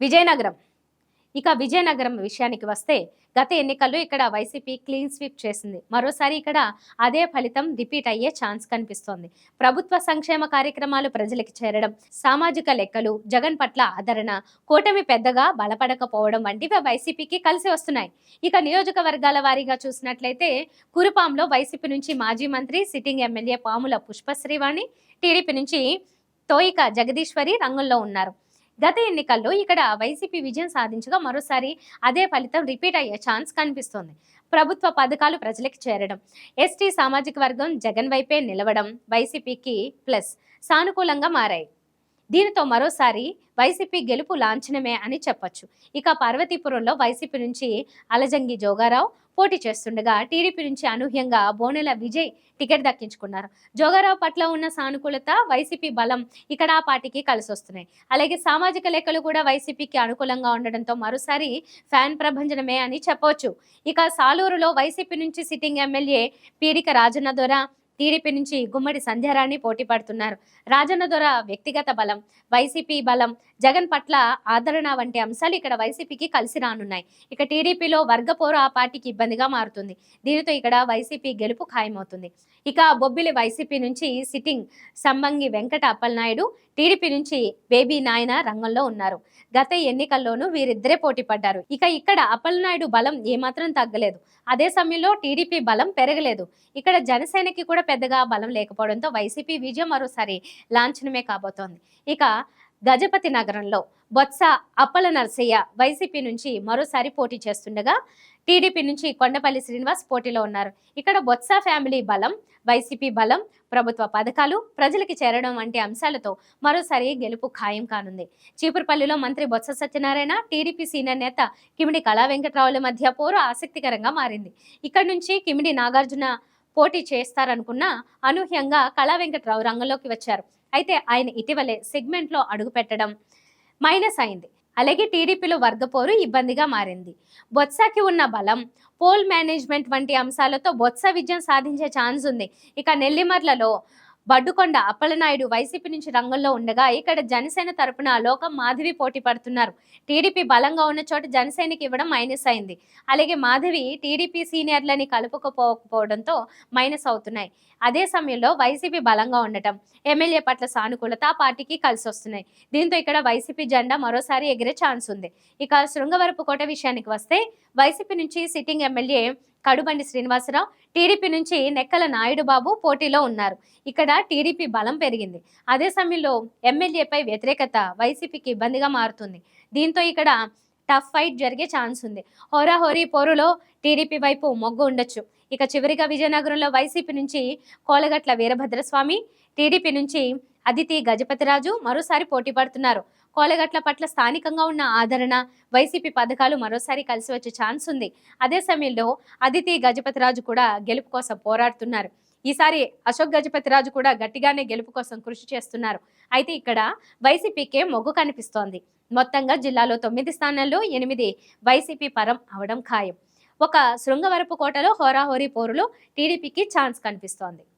విజయనగరం. ఇక విజయనగరం విషయానికి వస్తే గత ఎన్నికల్లో ఇక్కడ వైసీపీ క్లీన్ స్వీప్ చేసింది. మరోసారి ఇక్కడ అదే ఫలితం రిపీట్ అయ్యే ఛాన్స్ కనిపిస్తోంది. ప్రభుత్వ సంక్షేమ కార్యక్రమాలు ప్రజలకు చేరడం సామాజిక లెక్కలు జగన్ పట్ల ఆదరణ కూటమి పెద్దగా బలపడకపోవడం వంటివి వైసీపీకి కలిసి వస్తున్నాయి. ఇక నియోజకవర్గాల వారీగా చూసినట్లయితే కురుపాంలో వైసీపీ నుంచి మాజీ మంత్రి sitting MLA Pamula Pushpasreevani TDP నుంచి తోయిక జగదీశ్వరి రంగంలో ఉన్నారు. గత ఎన్నికల్లో ఇక్కడ వైసీపీ విజయం సాధించగా మరోసారి అదే ఫలితం రిపీట్ అయ్యే ఛాన్స్ కనిపిస్తోంది. ప్రభుత్వ పథకాలు ప్రజలకు చేరడం ఎస్టీ సామాజిక వర్గం జగన్ వైపే నిలవడం వైసీపీకి ప్లస్ సానుకూలంగా మారాయి. దీనితో మరోసారి వైసీపీ గెలుపు లాంఛనమే అని చెప్పొచ్చు. ఇక పార్వతీపురంలో వైసీపీ నుంచి అలజంగి జోగారావు పోటీ చేస్తుండగా టీడీపీ నుంచి అనూహ్యంగా బోనెల విజయ్ టికెట్ దక్కించుకున్నారు. జోగారావు పట్ల ఉన్న సానుకూలత వైసీపీ బలం ఇక్కడ ఆ పార్టీకి కలిసి వస్తున్నాయి అలాగే సామాజిక లెక్కలు కూడా వైసీపీకి అనుకూలంగా ఉండడంతో మరోసారి ఫ్యాన్ ప్రభంజనమే అని చెప్పవచ్చు ఇక సాలూరులో వైసీపీ నుంచి sitting MLA Peedika Rajanna Dora TDP నుంచి గుమ్మడి సంధ్యారాణి పోటీ పడుతున్నారు. రాజన్న దొర వ్యక్తిగత బలం వైసీపీ బలం జగన్ పట్ల ఆదరణ వంటి అంశాలు ఇక్కడ వైసీపీకి కలిసి రానున్నాయి. ఇక టీడీపీలో వర్గపోరు ఆ పార్టీకి ఇబ్బందిగా మారుతుంది. దీనితో ఇక్కడ వైసీపీ గెలుపు ఖాయమవుతుంది. ఇక బొబ్బిలి వైసీపీ నుంచి సిట్టింగ్ సంబంగి వెంకట అప్పలనాయుడు టీడీపీ నుంచి బేబీ నాయన రంగంలో ఉన్నారు. గత ఎన్నికల్లోనూ వీరిద్దరే పోటీ పడ్డారు. ఇక ఇక్కడ అప్పలనాయుడు బలం ఏమాత్రం తగ్గలేదు. అదే సమయంలో టీడీపీ బలం పెరగలేదు. ఇక్కడ జనసేనకి కూడా పెద్దగా బలం లేకపోవడంతో వైసీపీ విజయం మరోసారి లాంఛనమే కాబోతోంది. ఇక గజపతి నగరంలో బొత్స అప్పల నరసయ్య వైసీపీ నుంచి మరోసారి పోటీ చేస్తుండగా టీడీపీ నుంచి కొండపల్లి శ్రీనివాస్ పోటీలో ఉన్నారు. ఇక్కడ బొత్స ఫ్యామిలీ బలం వైసీపీ బలం ప్రభుత్వ పథకాలు ప్రజలకి చేరడం వంటి అంశాలతో మరోసారి గెలుపు ఖాయం కానుంది. చీపురుపల్లిలో మంత్రి బొత్స సత్యనారాయణ టీడీపీ సీనియర్ నేత కిమిడి కళా వెంకట్రావుల మధ్య పోరు ఆసక్తికరంగా మారింది. ఇక్కడ నుంచి కిమిడి నాగార్జున పోటీ చేస్తారనుకున్న అనూహ్యంగా కళా వెంకట్రావు రంగంలోకి వచ్చారు. అయితే ఆయన ఇటీవలే సెగ్మెంట్లో అడుగుపెట్టడం మైనస్ అయింది. అలాగే టీడీపీలో వర్గపోరు ఇబ్బందిగా మారింది. బొత్సకి ఉన్న బలం పోల్ మేనేజ్మెంట్ వంటి అంశాలతో బొత్స విజయం సాధించే ఛాన్స్ ఉంది. ఇక నెల్లిమర్లలో బడ్డుకొండ అప్పలనాయుడు వైసీపీ నుంచి రంగంలో ఉండగా ఇక్కడ జనసేన తరపున లోకం మాధవి పోటీ పడుతున్నారు. టీడీపీ బలంగా ఉన్న చోట జనసేనకి ఇవ్వడం మైనస్ అయింది. అలాగే మాధవి టీడీపీ సీనియర్లని కలుపుకపోకపోవడంతో మైనస్ అవుతున్నాయి. అదే సమయంలో వైసీపీ బలంగా ఉండటం ఎమ్మెల్యే పట్ల సానుకూలత పార్టీకి కలిసి వస్తున్నాయి. దీంతో ఇక్కడ వైసీపీ జెండా మరోసారి ఎగిరే ఛాన్స్ ఉంది. ఇక శృంగవరపుకోట విషయానికి వస్తే వైసీపీ నుంచి sitting MLA Kadubandi Srinivasarao TDP నుంచి నెక్కల నాయుడు బాబు పోటీలో ఉన్నారు. ఇక్కడ టీడీపీ బలం పెరిగింది. అదే సమయంలో ఎమ్మెల్యేపై వ్యతిరేకత వైసీపీకి ఇబ్బందిగా మారుతుంది. దీంతో ఇక్కడ టఫ్ ఫైట్ జరిగే ఛాన్స్ ఉంది. హోరాహోరీ పోరులో టీడీపీ వైపు మొగ్గు ఉండొచ్చు. ఇక చివరిగా విజయనగరంలో వైసీపీ నుంచి కోలగట్ల వీరభద్రస్వామి టీడీపీ నుంచి అదితి గజపతిరాజు మరోసారి పోటీ పడుతున్నారు. కోలగట్ల పట్ల స్థానికంగా ఉన్న ఆదరణ వైసీపీ పథకాలు మరోసారి కలిసి వచ్చే ఛాన్స్ ఉంది. అదే సమయంలో అదితి గజపతిరాజు కూడా గెలుపు కోసం పోరాడుతున్నారు. ఈసారి అశోక్ గజపతిరాజు కూడా గట్టిగానే గెలుపు కోసం కృషి చేస్తున్నారు. అయితే ఇక్కడ వైసీపీకే మొగ్గు కనిపిస్తోంది. మొత్తంగా జిల్లాలో తొమ్మిది స్థానాల్లో ఎనిమిది వైసీపీ పరం అవడం ఖాయం. ఒక శృంగవరపు కోటలో హోరాహోరీ పోరులో టీడీపీకి ఛాన్స్ కనిపిస్తోంది.